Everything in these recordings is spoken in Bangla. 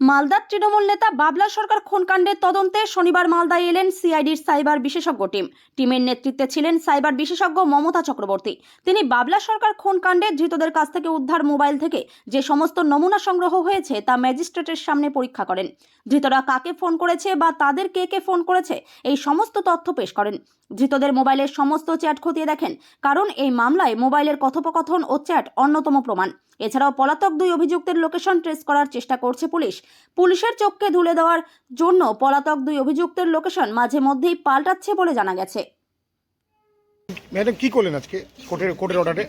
মালদার তৃণমূল নেতা বাবলা সরকার খুনকাণ্ডের তদন্তে শনিবার মালদায় এলেন সিআইডির সাইবার বিশেষজ্ঞ টিম। টিমের নেতৃত্বে ছিলেন সাইবার বিশেষজ্ঞ মমতা চক্রবর্তী। তিনি বাবলা সরকার খুনকাণ্ডে ধৃতদের কাছ থেকে উদ্ধার মোবাইল থেকে যে সমস্ত নমুনা সংগ্রহ হয়েছে তা ম্যাজিস্ট্রেটের সামনে পরীক্ষা করেন। ধৃতরা কাকে ফোন করেছে বা তাদের কে কে ফোন করেছে এই সমস্ত তথ্য পেশ করেন। ধৃতদের মোবাইলের সমস্ত চ্যাট খতিয়ে দেখেন, কারণ এই মামলায় মোবাইলের কথোপকথন ও চ্যাট অন্যতম প্রমাণ। এছাড়াও পলাতক দুই অভিযুক্তের লোকেশন ট্রেস করার চেষ্টা করছে পুলিশ। পুলিশের চোখকে ধুলে দেওয়ার জন্য পলাতক দুই অভিযুক্তের লোকেশন মাঝে মধ্যেই পাল্টাচ্ছে বলে জানা গেছে। ম্যাডাম কি করলেন আজকে কোর্টের কোর্টের অর্ডারে?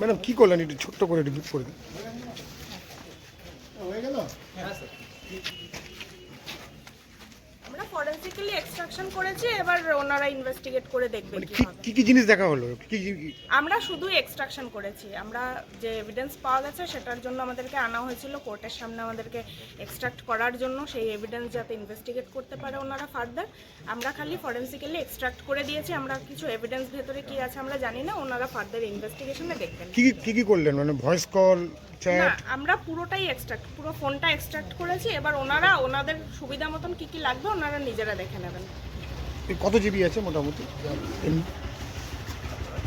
ম্যাডাম কি করলেন? একটু ছোট্ট করে রিপিট করে দিন। আমরা ফরেন্সিক্যালি এক্সট্রাকশন করেছি এবার ওনারা ইনভেস্টিগেট করে দেখবেন মানে কি কি জিনিস দেখা হলো? কি কি কি- আমরা শুধু এক্সট্রাকশন করেছি। আমরা যে এভিডেন্স পাওয়া গেছে সেটার জন্য আমাদেরকে আনা হয়েছিল। কোর্টের সামনে আমাদেরকে এক্সট্রাক্ট করার জন্য সেই এভিডেন্স যাতে ইনভেস্টিগেট করতে পারে ওনারা ফার্দার আমরা খালি ফরেন্সিক্যালি এক্সট্রাক্ট করে দিয়েছি। আমরা কিছু এভিডেন্স ভেতরে কি আছে আমরা জানি না। ওনারা ফার্দার ইনভেস্টিগেশনে দেখবেন। কি কি- কি কি করলেন? মানে ভয়েস কল না চ্যাট আমরা পুরোটাই এক্সট্রাক্ট পুরো ফোনটা এক্সট্রাক্ট করেছি। এবার ওনারা ওনাদের সুবিধা মতন কি কি লাগবে ওনারা নিজেরা দেখে নেবেন। কত জিবি আছে মোটামুটি?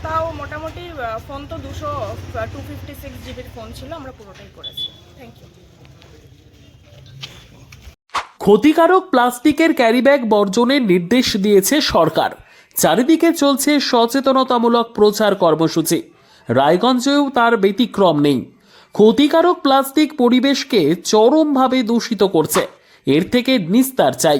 তাও মোটামুটি ফোন তো দুশো টু ফিফটি সিক্স জিবির ফোন ছিল আমরা পুরোটাই করেছি। থ্যাংক ইউ ক্ষতিকারক প্লাস্টিকের ক্যারিব্যাগ বর্জনের নির্দেশ দিয়েছে সরকার। চারিদিকে চলছে সচেতনতামূলক প্রচার কর্মসূচি। রায়গঞ্জেও তার ব্যতিক্রম নেই। ক্ষতিকারক প্লাস্টিক পরিবেশকে চরমভাবে দূষিত করছে। এর থেকে নিস্তার চাই।